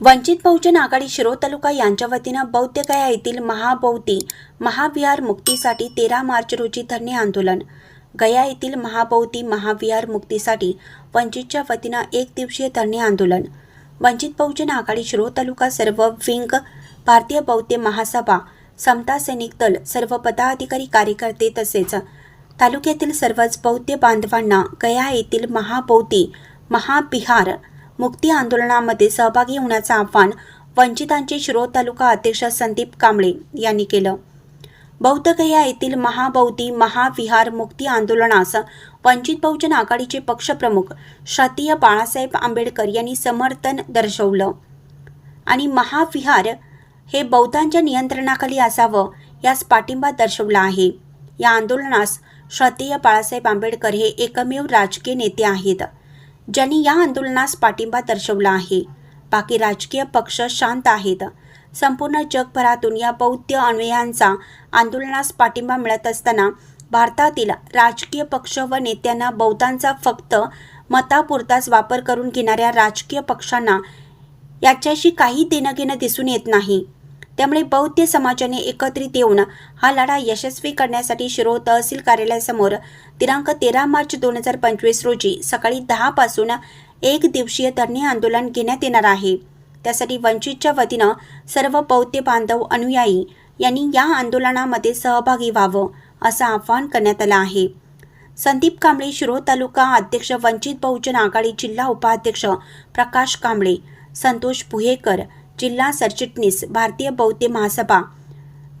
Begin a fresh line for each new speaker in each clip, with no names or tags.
वंचित बहुजन आघाडी शिरो तालुका यांच्या वतीनं बौद्धगया येथील महाबौद्धी महाविहार मुक्तीसाठी तेरा मार्च रोजी धरणे आंदोलन. गया येथील महाबौद्धी महाविहार मुक्तीसाठी वंचितच्या वतीनं एक दिवसीय धरणे आंदोलन. वंचित बहुजन आघाडी शिरो तालुका सर्व विंग भारतीय बौद्ध महासभा समता सैनिक दल सर्व पदाधिकारी कार्यकर्ते तसेच तालुक्यातील सर्वच बौद्ध बांधवांना गया येथील महाबौद्धी महाबिहार मुक्ती आंदोलनामध्ये सहभागी होण्याचं आवाहन वंचितांचे शिरोळ तालुका अध्यक्ष संदीप कांबळे यांनी केलं. बौद्धगया येथील महाबौद्धी महाविहार मुक्ती आंदोलनास वंचित बहुजन आघाडीचे पक्षप्रमुख श्रातीय बाळासाहेब आंबेडकर यांनी समर्थन दर्शवलं. आणि महाविहार हे बौद्धांच्या नियंत्रणाखाली असावं यास पाठिंबा दर्शवला आहे. या आंदोलनास श्रद्धेय बाळासाहेब आंबेडकर हे एकमेव राजकीय नेते आहेत. ज्यांनी या आंदोलनास पाठिंबा दर्शवला आहे. बाकी राजकीय पक्ष शांत आहेत. संपूर्ण जगभरातून या बौद्ध अन्वयांचा आंदोलनास पाठिंबा मिळत असताना भारतातील राजकीय पक्ष व नेत्यांना बौद्धांचा फक्त मतापुरताच वापर करून घेणाऱ्या राजकीय पक्षांना याच्याशी काही देणं घेणं दिसून येत नाही. त्यामुळे बौद्ध समाजाने एकत्रित येऊन हा लढा यशस्वी करण्यासाठी शिरोळ तहसील कार्यालयासमोर दिनांक तेरा मार्च दोन हजार पंचवीस रोजी सकाळी दहा पासून एक दिवसीय धरणे आंदोलन घेण्यात येणार आहे. त्यासाठी वंचितच्या वतीनं सर्व बौद्ध बांधव अनुयायी यांनी या आंदोलनामध्ये सहभागी व्हावं असं आवाहन करण्यात आलं आहे. संदीप कांबळे शिरोळ तालुका अध्यक्ष वंचित बहुजन आघाडी जिल्हा उपाध्यक्ष प्रकाश कांबळे संतोष पुहेकर जिल्हा सरचिटणीस भारतीय बौद्ध महासभा.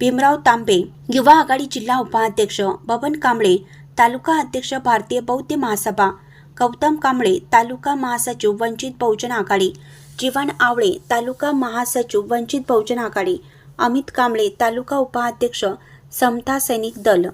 भीमराव तांबे युवा आघाडी जिल्हा उपाध्यक्ष बबन कांबळे तालुका अध्यक्ष भारतीय बौद्ध महासभा गौतम कांबळे तालुका महासचिव वंचित बहुजन आघाडी जीवन आवळे तालुका महासचिव वंचित बहुजन आघाडी अमित कांबळे तालुका उपाध्यक्ष समता सैनिक दल.